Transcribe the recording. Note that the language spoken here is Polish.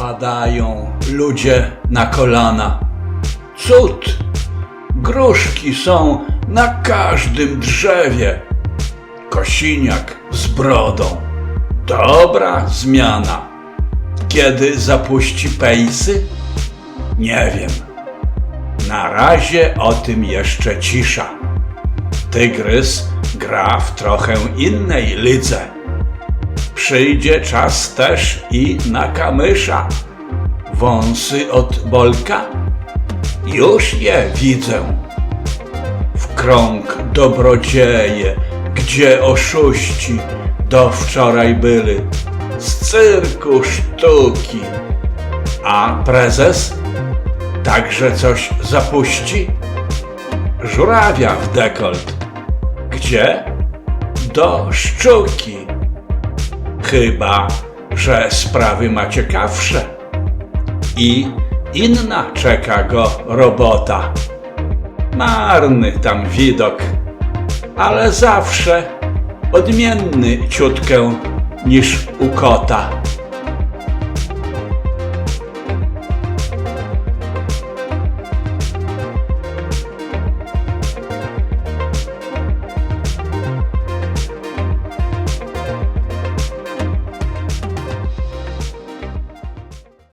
Padają ludzie na kolana. Cud! Gruszki są na każdym drzewie. Kosiniak z brodą. Dobra zmiana. Kiedy zapuści pejsy? Nie wiem. Na razie o tym jeszcze cisza. Tygrys gra w trochę innej lidze. Przyjdzie czas też i na kamysza. Wąsy od bolka? Już je widzę. W krąg dobrodzieje, gdzie oszuści do wczoraj byli. Z cyrku sztuki. A prezes także coś zapuści? Żurawia w dekolt. Gdzie? Do szczuki. Chyba, że sprawy ma ciekawsze. I inna czeka go robota. Marny tam widok, ale zawsze odmienny ciutkę niż u kota.